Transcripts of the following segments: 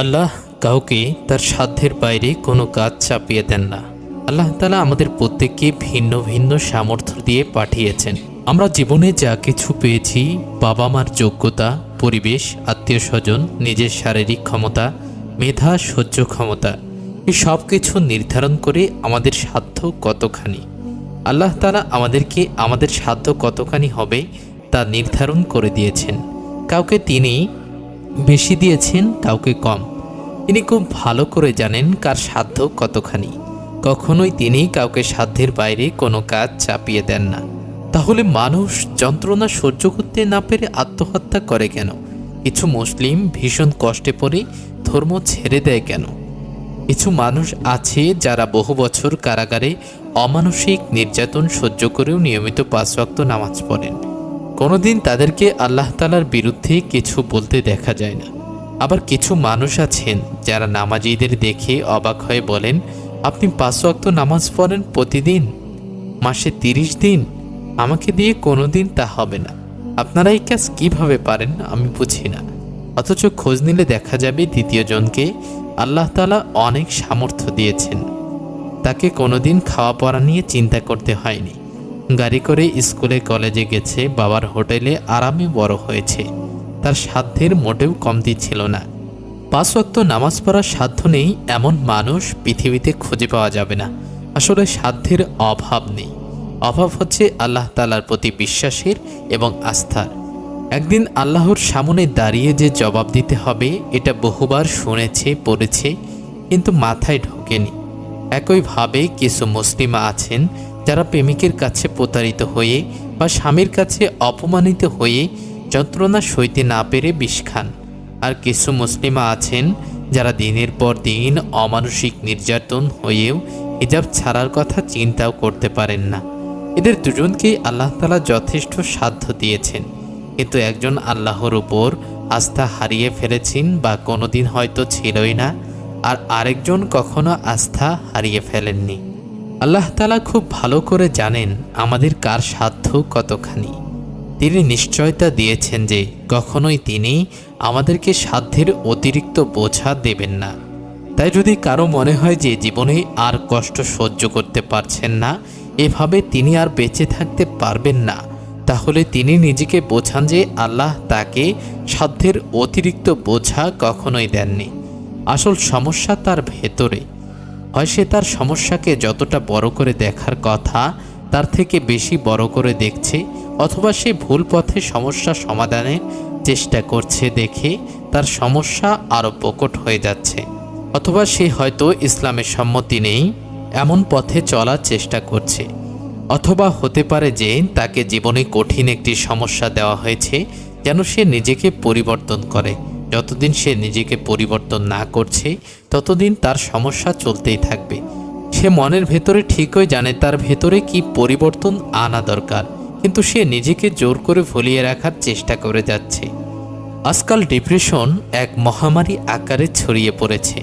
আল্লাহ কাউকে তার সাধ্যের বাইরে কোনো কাজ চাপিয়ে দেন না। আল্লাহ তালা আমাদের প্রত্যেককে ভিন্ন ভিন্ন সামর্থ্য দিয়ে পাঠিয়েছেন। আমরা জীবনে যা কিছু পেয়েছি বাবা মার যোগ্যতা, পরিবেশ আত্মীয় স্বজন নিজের শারীরিক ক্ষমতা, মেধা, সহ্য ক্ষমতা, এই সব কিছু নির্ধারণ করে আমাদের সাধ্য কতখানি? আল্লাহ তালা আমাদেরকে আমাদের সাধ্য কতখানি হবে তা নির্ধারণ করে দিয়েছেন। কাউকে তিনি বেশি দিয়েছেন কাউকে কম। তিনি খুব ভালো করে জানেন কার সাধ্য কতখানি। কখনোই তিনি কাউকে সাধ্যের বাইরে কোনো কাজ চাপিয়ে দেন না। তাহলে মানুষ যন্ত্রণা সহ্য করতে না পেরে আত্মহত্যা করে কেন? কিছু মুসলিম ভীষণ কষ্টে পড়ে ধর্ম ছেড়ে দেয় কেন? কিছু মানুষ আছে যারা বহু বছর কারাগারে অমানসিক নির্যাতন সহ্য করেও নিয়মিত পাঁচ ওয়াক্ত নামাজ পড়েন। কোনোদিন তাদেরকে আল্লাহ তালার বিরুদ্ধে কিছু বলতে দেখা যায় না। আবার কিছু মানুষ আছেন যারা নামাজিদের দেখে অবাক হয়ে বলেন, আপনি পাঁচ অক্ত নামাজ পড়েন প্রতিদিন? মাসে তিরিশ দিন? আমাকে দিয়ে কোনোদিন তা হবে না। আপনারা এই কাজ কীভাবে পারেন আমি বুঝি না। অথচ খোঁজ নিলে দেখা যাবে দ্বিতীয় জনকে আল্লাহ তালা অনেক সামর্থ্য দিয়েছেন। তাকে কোনোদিন খাওয়া পড়া নিয়ে চিন্তা করতে হয়নি। গাড়ি করে স্কুলে কলেজে গেছে, বাবার হোটেলে আরামে বড় হয়েছে। তার সাধ্যের মোটেও কমতি ছিল না। পাঁচ ওয়াক্ত নামাজ পড়ার সাধ্য নেই, এমন মানুষ পৃথিবীতে খুঁজে পাওয়া যাবে না। আসলে সাধ্যের অভাব নেই। অভাব হচ্ছে আল্লাহ তালার প্রতি বিশ্বাসের এবং আস্থার। একদিন আল্লাহর সামনে দাঁড়িয়ে যে জবাব দিতে হবে, এটা বহুবার শুনেছে, পড়েছে, কিন্তু মাথায় ঢোকেনি। একইভাবে কিছু মুসলিমা আছেন যারা প্রেমিকের কাছে প্রতারিত হয়ে বা স্বামীর কাছে অপমানিত হয়ে যন্ত্রণা সইতে না পেরে বিষ খান। আর কিছু মুসলিমা আছেন যারা দিনের পর দিন অমানসিক নির্যাতন হয়েও হিজাব ছাড়ার কথা চিন্তাও করতে পারেন না। এদের দুজনকেই আল্লাহ তালা যথেষ্ট সাধ্য দিয়েছেন। কিন্তু একজন আল্লাহর উপর আস্থা হারিয়ে ফেলেছেন বা কোনোদিন হয়তো ছিলই না, আর আরেকজন কখনো আস্থা হারিয়ে ফেলেননি। আল্লাহ তালা খুব ভালো করে জানেন আমাদের কার সাধ্য কতখানি। তিনি নিশ্চয়তা দিয়েছেন যে কখনোই তিনি আমাদেরকে সাধ্যের অতিরিক্ত বোঝা দেবেন না। তাই যদি কারও মনে হয় যে জীবনে আর কষ্ট সহ্য করতে পারছেন না, এভাবে তিনি আর বেঁচে থাকতে পারবেন না, তাহলে তিনি নিজেকে বোঝান যে আল্লাহ তাকে সাধ্যের অতিরিক্ত বোঝা কখনোই দেননি। আসল সমস্যা তার ভেতরে। হয় সে তার সমস্যাকে যতটা বড় করে দেখার কথা, তার থেকে বেশি বড় করে দেখছে, অথবা সে ভুল পথে সমস্যা সমাধানের চেষ্টা করছে দেখে তার সমস্যা আরও প্রকট হয়ে যাচ্ছে। অথবা সে হয়তো ইসলামের সম্মতি নেই, এমন পথে চলার চেষ্টা করছে। অথবা হতে পারে যে তাকে জীবনে কঠিন একটি সমস্যা দেওয়া হয়েছে, যেন সে নিজেকে পরিবর্তন করে। যতদিন সে নিজেকে পরিবর্তন না করছে, ততদিন তার সমস্যা চলতেই থাকবে। সে মনের ভেতরে ঠিকই জানে তার ভেতরে কি পরিবর্তন আনা দরকার, কিন্তু সে নিজেকে জোর করে ভুলিয়ে রাখার চেষ্টা করে যাচ্ছে। আজকাল ডিপ্রেশন এক মহামারী আকারে ছড়িয়ে পড়েছে।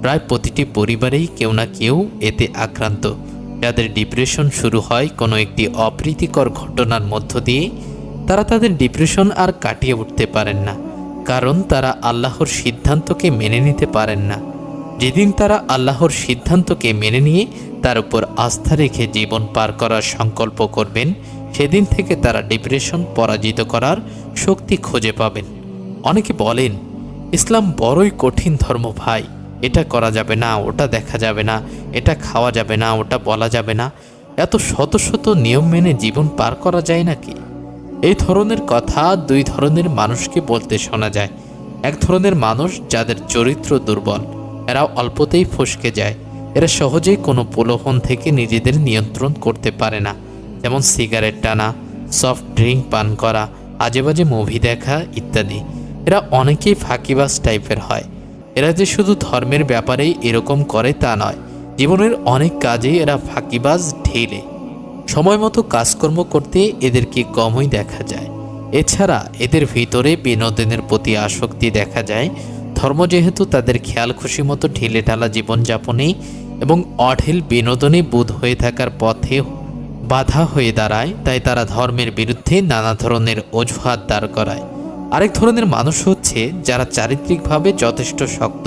প্রায় প্রতিটি পরিবারেই কেউ না কেউ এতে আক্রান্ত। যাদের ডিপ্রেশন শুরু হয় কোনো একটি অপ্রীতিকর ঘটনার মধ্য দিয়ে, তারা তাদের ডিপ্রেশন আর কাটিয়ে উঠতে পারেন না। কারণ তারা আল্লাহর সিদ্ধান্তকে মেনে নিতে পারেন না। যেদিন তারা আল্লাহর সিদ্ধান্তকে মেনে নিয়ে তার উপর আস্থা রেখে জীবন পার করার সংকল্প করবেন, সেদিন থেকে তারা ডিপ্রেশন পরাজিত করার শক্তি খুঁজে পাবেন। অনেকে বলেন, ইসলাম বড়ই কঠিন ধর্ম ভাই। এটা করা যাবে না, ওটা দেখা যাবে না, এটা খাওয়া যাবে না, ওটা বলা যাবে না। এত শত শত নিয়ম মেনে জীবন পার করা যায় নাকি? এই ধরনের কথা দুই ধরনের মানুষকে বলতে শোনা যায়। এক ধরনের মানুষ যাদের চরিত্র দুর্বল এরা অল্পতেই ফসকে যায়। এরা সহজেই কোনো প্রলোভন থেকে নিজেদের নিয়ন্ত্রণ করতে পারে না। যেমন সিগারেট টানা, সফট ড্রিঙ্ক পান করা আজে বাজে মুভি দেখা ইত্যাদি। এরা অনেকেই ফাঁকিবাজ টাইপের হয়। এরা যে শুধু ধর্মের ব্যাপারেই এরকম করে তা নয়। জীবনের অনেক কাজেই এরা ফাঁকিবাজ, ঢেলে। সময় মতো কাজকর্ম করতে এদেরকে কমই দেখা যায়। এছাড়া এদের ভিতরে বিনোদনের প্রতি আসক্তি দেখা যায়। ধর্ম যেহেতু তাদের খেয়াল খুশি মতো ঢিলে ঢালা জীবনযাপনে এবং অঢেল বিনোদনে বোধ হয়ে থাকার পথে বাধা হয়ে দাঁড়ায়, তাই তারা ধর্মের বিরুদ্ধে নানা ধরনের অজুহাত দাঁড় করায়। আরেক ধরনের মানুষ হচ্ছে যারা চারিত্রিকভাবে যথেষ্ট শক্ত,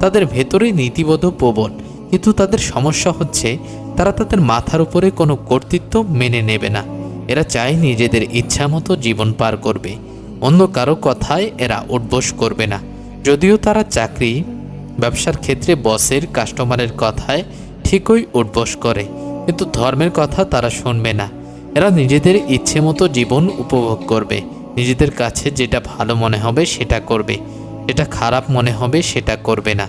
তাদের ভেতরে নীতিবোধ প্রবল। কিন্তু তাদের সমস্যা হচ্ছে তারা তাদের মাথার উপরে কোনো কর্তৃত্ব মেনে নেবে না। এরা চায় নিজেদের ইচ্ছা মতো জীবন পার করবে। অন্য কারও কথায় এরা উঠবোস করবে না। যদিও তারা চাকরি, ব্যবসার ক্ষেত্রে বসের, কাস্টমারের কথায় ঠিকই উঠবোস করে, কিন্তু ধর্মের কথা তারা শুনবে না। এরা নিজেদের ইচ্ছে মতো জীবন উপভোগ করবে। নিজেদের কাছে যেটা ভালো মনে হবে সেটা করবে। যেটা খারাপ মনে হবে সেটা করবে না।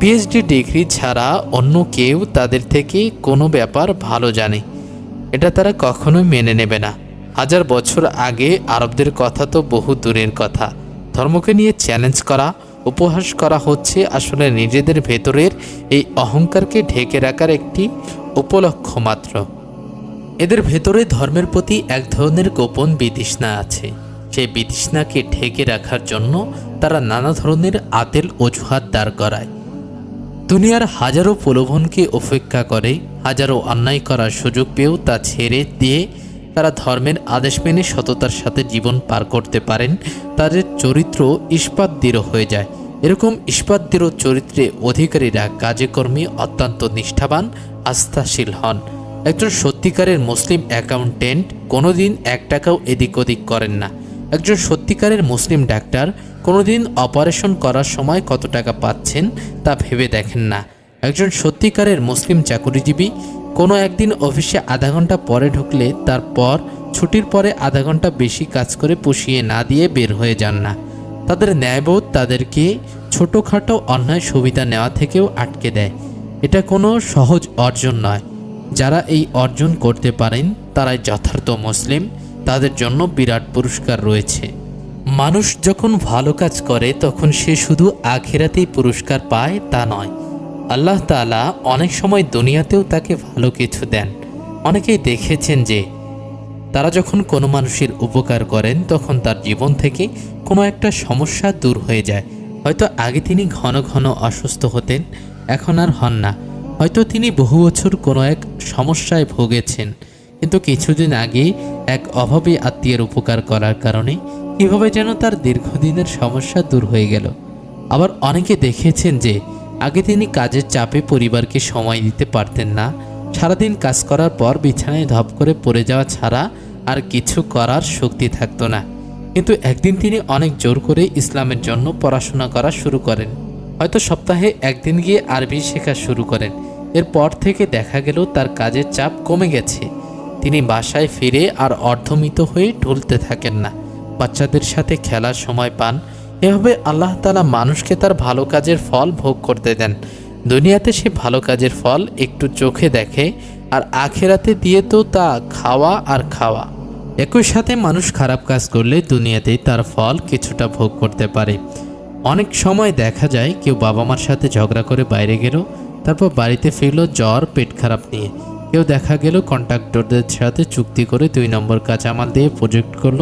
পিএইচডি ডিগ্রি ছাড়া অন্য কেউ তাদের থেকে কোনো ব্যাপার ভালো জানে। এটা তারা কখনোই মেনে নেবে না। হাজার বছর আগে আরবদের কথা তো বহু দূরের কথা। ধর্মকে নিয়ে চ্যালেঞ্জ করা, উপহাস করা হচ্ছে আসলে নিজেদের ভেতরের এই অহংকারকে ঢেকে রাখার একটি উপলক্ষ মাত্র। এদের ভেতরে ধর্মের প্রতি এক ধরনের গোপন বিতৃষ্ণা আছে। সেই বিতৃষ্ণাকে ঢেকে রাখার জন্য তারা নানা ধরনের আতেল অজুহাত দাঁড় করায়। দুনিয়ার হাজারো প্রলোভনকে উপেক্ষা করে, হাজারো অন্যায় করার সুযোগ পেয়েও তা ছেড়ে দিয়ে তারা ধর্মের আদেশ মেনে সততার সাথে জীবন পার করতে পারেন, তাদের চরিত্র ইস্পাত দৃঢ় হয়ে যায়। এরকম ইস্পাত দৃঢ় চরিত্রে অধিকারীরা কাজে কর্মে অত্যন্ত নিষ্ঠাবান, আস্থাশীল হন। একজন সত্যিকারের মুসলিম অ্যাকাউন্টেন্ট কোনোদিন এক টাকাও এদিক ওদিক করেন না। একজন সত্যিকারের মুসলিম ডাক্তার কোনোদিন অপারেশন করার সময় কত টাকা পাচ্ছেন তা ভেবে দেখেন না। একজন সত্যিকারের মুসলিম চাকুরিজীবী কোনো একদিন অফিসে আধা ঘণ্টা পরে ঢুকলে তারপর ছুটির পরে আধা ঘণ্টা বেশি কাজ করে পুষিয়ে না দিয়ে বের হয়ে যান না। তাদের ন্যায়বোধ তাদেরকে ছোটোখাটো অন্যায় সুবিধা নেওয়া থেকেও আটকে দেয়। এটা কোনো সহজ অর্জন নয়। যারা এই অর্জন করতে পারেন তারাই যথার্থ মুসলিম। তাদের জন্য বিরাট পুরস্কার রয়েছে। মানুষ যখন ভালো কাজ করে, তখন সে শুধু আখেরাতেই পুরস্কার পায় তা নয়। আল্লাহ তাআলা অনেক সময় দুনিয়াতেও তাকে ভালো কিছু দেন। অনেকেই দেখেছেন যে, তারা যখন কোনো মানুষের উপকার করেন, তখন তার জীবন থেকে কোনো একটা সমস্যা দূর হয়ে যায়। হয়তো আগে তিনি ঘন ঘন অসুস্থ হতেন, এখন আর হন না। হয়তো তিনি বহু বছর কোনো এক সমস্যায় ভুগেছেন। কিন্তু কিছুদিন আগে এক অভাবী আত্মীয়ের উপকার করার কারণে কীভাবে যেন তার দীর্ঘদিনের সমস্যা দূর হয়ে গেল। আবার অনেকে দেখেছেন যে, আগে তিনি কাজের চাপে পরিবারকে সময় দিতে পারতেন না। সারাদিন কাজ করার পর বিছানায় ধপ করে পড়ে যাওয়া ছাড়া আর কিছু করার শক্তি থাকতো না। কিন্তু একদিন তিনি অনেক জোর করে ইসলামের জন্য পড়াশোনা করা শুরু করেন। হয়তো সপ্তাহে একদিন গিয়ে আরবি শেখা শুরু করেন। এরপর থেকে দেখা গেল তার কাজের চাপ কমে গেছে। তিনি বাসায় ফিরে আর অর্ধমিত হয়ে ঢুলতে থাকেন না। বাচ্চাদের সাথে খেলার সময় পান। এভাবে আল্লাহ তালা মানুষকে তার ভালো কাজের ফল ভোগ করতে দেন। দুনিয়াতে সে ভালো কাজের ফল একটু চোখে দেখে আর আখেরাতে দিয়ে তো তা খাওয়া আর খাওয়া। একই সাথে মানুষ খারাপ কাজ করলে দুনিয়াতেই তার ফল কিছুটা ভোগ করতে পারে। অনেক সময় দেখা যায় কেউ বাবা মার সাথে ঝগড়া করে বাইরে গেল, তারপর বাড়িতে ফিরল জ্বর, পেট খারাপ নিয়ে। কেউ দেখা গেল, কন্ট্রাক্টরদের সাথে চুক্তি করে দুই নম্বর কাঁচামাল দিয়ে প্রজেক্ট করল,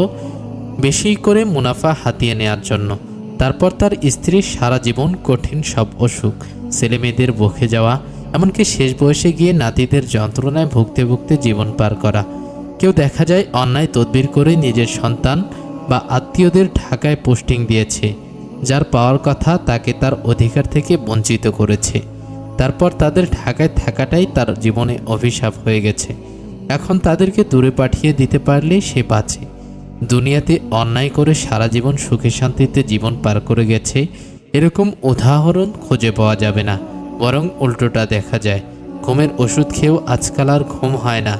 বেশি করে মুনাফা হাতিয়ে নেওয়ার জন্য। তারপর তার স্ত্রীর সারা জীবন কঠিন সব অসুখ ছেলে মেয়েদের বকে যাওয়া, এমনকি শেষ বয়সে গিয়ে নাতিদের যন্ত্রণায় ভুগতে ভুগতে জীবন পার করা। কেউ দেখা যায় অন্যায় তদবির করে নিজের সন্তান বা আত্মীয়দের ঢাকায় পোস্টিং দিয়েছে, যার পাওয়ার কথা তাকে তার অধিকার থেকে বঞ্চিত করেছে। তারপর তাদের ঢাকায় থাকাটাই তার জীবনে অভিশাপ হয়ে গেছে। এখন তাদেরকে দূরে পাঠিয়ে দিতে পারলেই সে বাঁচে। দুনিয়াতে অন্যায় করে সারা জীবন সুখে শান্তিতে জীবন পার করে গেছে, এরকম উদাহরণ খুঁজে পাওয়া যাবে না, বরং উল্টোটা দেখা যায়। ঘুমের ওষুধ খেয়েও আজকাল আর ঘুম হয় না।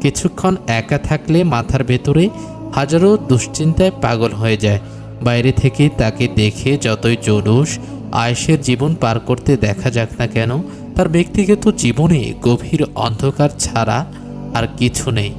কিছুক্ষণ একা থাকলে মাথার ভেতরে হাজারো দুশ্চিন্তায় পাগল হয়ে যায়। বাইরে থেকে তাকে দেখে যতই জলুস আয়েসের জীবন পার করতে দেখা যাক না কেন, তার ব্যক্তিগত জীবনে গভীর অন্ধকার ছাড়া আর কিছু নেই।